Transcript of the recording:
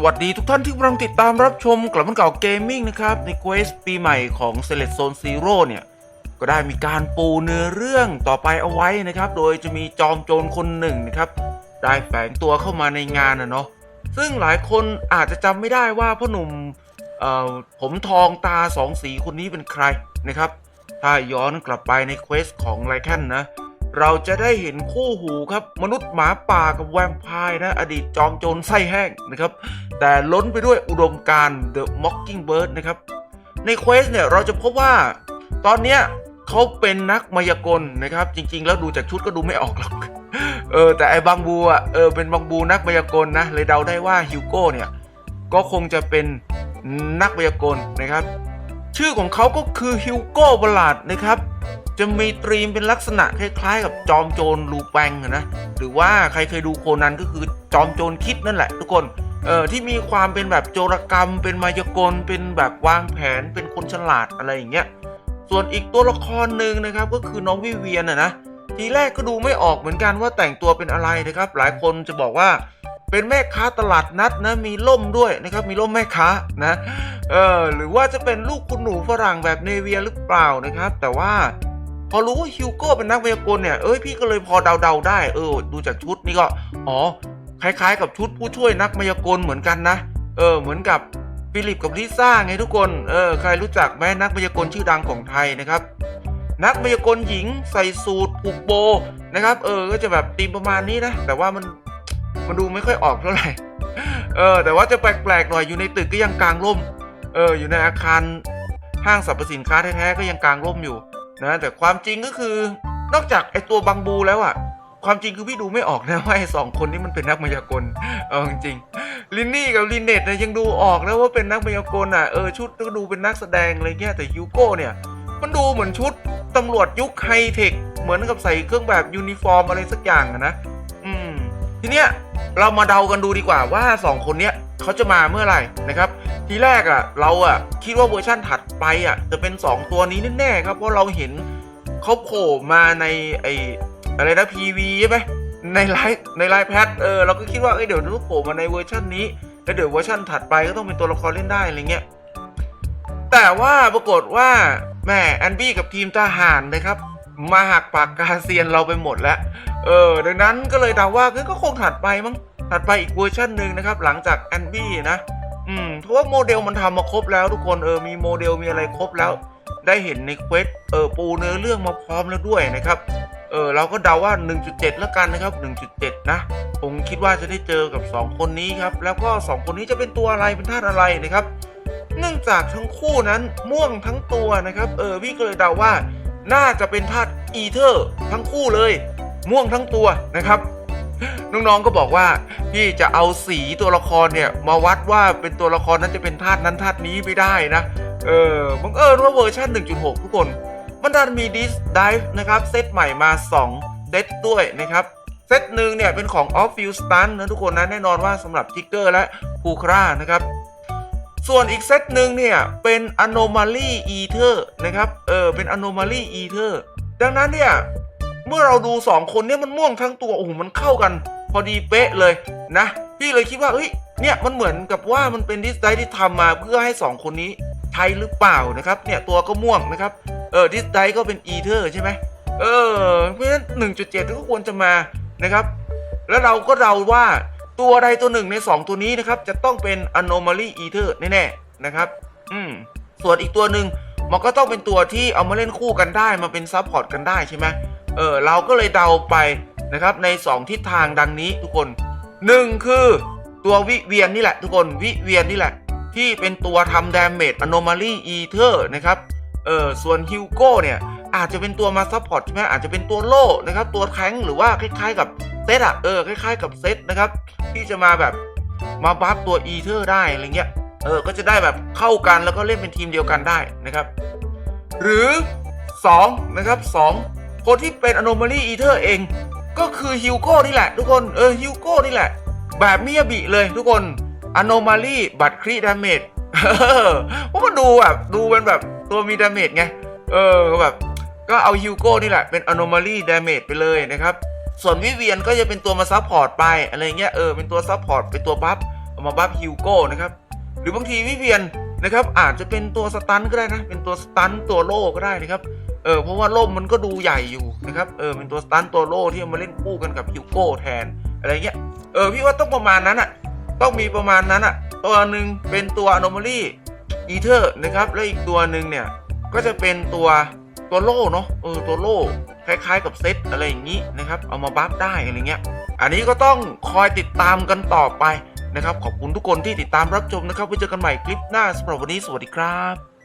สวัสดีทุกท่านที่กำลังติดตามรับชมกลับมันเก่าเกมมิ่งนะครับ ในเควสปีใหม่ของ Select Zone Zero เนี่ย ก็ได้มีการปูเนื้อเรื่องต่อไปเอาไว้นะครับ โดยจะมีจอมโจรคนหนึ่งนะครับ ได้แฝงตัวเข้ามาในงานนะเนาะซึ่งหลายคนอาจจะจำไม่ได้ว่าพ่อหนุ่มเอ่อผมทองตาสองสีคนนี้เป็นใครนะครับ ถ้าย้อนกลับไปในเควสของไลแคนนะ เราจะได้เห็นคู่หูครับ มนุษย์หมาป่ากับแวมไพร์นะ อดีตจอมโจรไส้แห้งนะครับ แต่ล้นไปด้วยอุดมการณ์ The Mockingbird นะครับ ในเควสเนี่ยเราจะพบว่าตอนเนี้ยเขาเป็นนักมายากลนะครับ จริง ๆ แล้วดูจากชุดก็ดูไม่ออกหรอกเออแต่ไอ้บางบูอะเออเป็นบางบูนักมายากลนะเลยเดาได้ว่าฮิวโก้เนี่ยก็คงจะเป็นนักมายากลนะครับ ชื่อของเขาก็คือฮิวโก้บลาดนะครับ จะมีตรีมเป็นลักษณะคล้าย ๆ กับจอมโจรลูแปงนะหรือว่าใครเคยดูโคนันก็คือจอมโจรคิดนั่นแหละ ทุกคนเออที่มีความเป็นแบบโจรกรรม เป็นมายากลเป็นแบบวางแผนเป็นคนฉลาดอะไรอย่างเงี้ยส่วนอีกตัวละครหนึ่งนะครับก็คือน้องวิเวียนอะนะทีแรกก็ดูไม่ออกเหมือนกันว่าแต่งตัวเป็นอะไรนะครับ หลายคนจะบอกว่าเป็นแม่ค้าตลาดนัดนะมีล่มด้วยนะครับมีล่มแม่ค้านะเออหรือว่าจะเป็นลูกคุณหนูฝรั่งแบบเนเวียหรือเปล่านะครับ แต่ว่า พอรู้ว่าฮิวโก้เป็นนักมายากลเนี่ย เอ้ยพี่ก็เลยพอเดาๆได้ เออ ดูจากชุดนี่ก็ อ๋อ คล้ายๆ กับชุดผู้ช่วยนักมายากลเหมือนกันนะ เออ เหมือนกับฟิลิปกับลิซ่าไงทุกคน เออ ใครรู้จักไหมนักมายากลชื่อดังของไทยนะครับ นักมายากลหญิงใส่สูทผูกโบนะครับ เออ ก็จะแบบตีมประมาณนี้นะ แต่ว่ามัน มันดูไม่ค่อยออกเท่าไหร่ เออ แต่ว่าจะแปลกๆหน่อย อยู่ในตึกก็ยังกลางร่ม เออ อยู่ในอาคารห้างสรรพสินค้าแท้ๆก็ยังกลางร่มอยู่ นะแต่ความจริงก็คือนอกจากไอตัวบังบูแล้วอะความจริงคือพี่ดูไม่ออกนะว่าไอสองคนนี้มันเป็นนักมายากลเออจริงลินนี่กับลินเนตเนี่ยยังดูออกนะว่าเป็นนักมายากลอะเออชุดก็ดูเป็นนักแสดงอะไรเงี้ยแต่ยูโก้เนี่ย มันดูเหมือนชุดตำรวจยุคไฮเทคเหมือนกับใส่เครื่องแบบยูนิฟอร์มอะไรสักอย่างนะอืมทีเนี้ยเรามาเดากันดูดีกว่าว่าสองคนเนี้ยเขาจะมาเมื่อไหร่นะครับ ทีแรกอะ่ะ เราอะ่ะ คิดว่าเวอร์ชั่นถัดไปอะ่ะ จะเป็น 2 ตัวนี้แน่ๆครับ เพราะเราเห็นเขาโผล่มาในไออะไรนะ PV ใช่ไหมในไลฟ์ในไลฟ์แพทเออเราก็คิดว่าเอ้ยเดี๋ยวต้องโผล่มาในเวอร์ชันนี้แล้วเดี๋ยวเวอร์ชันถัดไปก็ต้องเป็นตัวละครเล่นได้อะไรเงี้ยแต่ว่าปรากฏว่าแม่แอนบี้กับทีมทหารนะครับ มาหักปากกาเซียนเราไปหมดแล้วเออดังนั้นก็เลยเดาว่าก็คงถัดไปมั้งถัดไปอีกเวอร์ชันหนึ่งนะครับ หลังจากแอนบี้นะ อืมเพราะว่าโมเดลมันทำมาครบแล้วทุกคนเออมีโมเดลมีอะไรครบแล้ว ได้เห็นในเควสเออปูเนื้อเรื่องมาพร้อมแล้วด้วยนะครับเออเราก็เดาว่า 1.7 แล้วกันนะครับ 1.7 นะ ผมคิดว่าจะได้เจอกับ 2 คนนี้ครับ แล้วก็ 2 คนนี้จะเป็นตัวอะไรเป็นธาตุอะไรนะครับ เนื่องจากทั้งคู่นั้นม่วงทั้งตัวนะครับ เออพี่ก็เลยเดาว่า น่าจะเป็นธาตุอีเทอร์ ทั้งคู่เลย ม่วงทั้งตัวนะครับ น้องๆก็บอกว่าพี่จะเอาสีตัวละครเนี่ย มาวัดว่าเป็นตัวละครนั้นจะเป็นธาตุนั้นธาตุนี้ไม่ได้นะเออบังเอิญว่าเวอร์ชัน1.6 ทุกคน มันดันมีดิสไดฟ์นะครับเซตใหม่มา2เซตด้วยนะครับเซตหนึ่งเนี่ยเป็นของ Off Field Stun นะทุกคนนะแน่นอนว่าสำหรับทิกเกอร์และพูครานะครับ ส่วนอีกเซตหนึ่งเนี่ย เป็น Anomaly Ether นะครับเออเป็น Anomaly Ether ดังนั้นเนี่ย เมื่อเราดู 2 คนเนี่ยมันม่วงทั้งตัวโอ้โหมันเข้ากัน พอดีเป๊ะเลยนะ พี่เลยคิดว่าเฮ้ยเนี่ยมันเหมือนกับว่ามันเป็นดิสไดที่ทำมาเพื่อให้ 2 คนนี้ใช้หรือเปล่านะครับเนี่ยตัวก็ม่วงนะครับเออดิสไดก็เป็นอีเทอร์ใช่ไหมเออเพราะฉะนั้น1.7 ก็ควรจะมานะครับ แล้วเราก็เดาว่าตัวใดตัวหนึ่งใน 2 ตัวนี้นะครับจะต้องเป็น anomaly ether แน่ๆนะครับ อืมส่วนอีกตัวหนึ่งมันก็ต้องเป็นตัวที่เอามาเล่นคู่กันได้มาเป็นซับพอร์ตกันได้ใช่ไหม เออเราก็เลยเดาไปนะครับใน 2 ทิศทางดังนี้ทุกคน 1 คือตัววิเวียนนี่แหละ ทุกคนวิเวียนนี่แหละ ที่เป็นตัวทำ damage anomaly ether นะครับเออส่วนฮิวโก้เนี่ยอาจจะเป็นตัวมาซัพพอร์ตใช่ไหมอาจจะเป็นตัวโล่นะครับตัวแท้งหรือว่าคล้ายๆกับเซตอะเออคล้ายๆกับเซตนะครับที่จะมาแบบมาบัฟตัว ether ได้อะไรเงี้ยเออก็จะได้แบบเข้ากันแล้วก็เล่นเป็นทีมเดียวกันได้นะครับ หรือ 2 นะครับ 2 คนที่เป็น Anomaly Eater เอง ก็คือฮิวโก้นี่แหละ ทุกคนเออฮิวโก้นี่แหละ แบบมิยาบิเลยทุกคน Anomaly บัตรครีดาเมจเพราะมันดูแบบดูเป็นแบบตัวมีดาเมจไงเออแบบก็เอาฮิวโก้นี่แหละเป็น Anomaly Damage ไปเลยนะครับ ส่วนวิเวียนก็จะเป็นตัวมาซัพพอร์ตไปอะไรเงี้ยเออเป็นตัวซัพพอร์ตเป็นตัวบัฟเอามาบัฟฮิวโก้นะครับ หรือบางทีวิเวียน นะครับ อาจจะเป็นตัวสตันก็ได้นะ เป็นตัวสตันตัวโล่ก็ได้นะครับ เออเพราะว่าโล่มมันก็ดูใหญ่อยู่นะครับ เออเป็นตัวสตันตัวโล่ที่เอามาเล่นคู่กันกับฮิวโก้แทนอะไรเงี้ย เออพี่ว่าต้องประมาณนั้นอะต้องมีประมาณนั้นอะตัวหนึ่งเป็นตัว anomaly อีเทอร์นะครับ แล้วอีกตัวหนึ่งเนี่ยก็จะเป็นตัวตัวโล่เนาะ เออตัวโล่คล้ายๆกับเซตอะไรอย่างนี้นะครับ เอามาบัฟได้อะไรเงี้ย อันนี้ก็ต้องคอยติดตามกันต่อไป นะครับขอบคุณทุกคนที่ติดตามรับชมนะครับไว้เจอกันใหม่คลิปหน้าสำหรับวันนี้สวัสดีครับ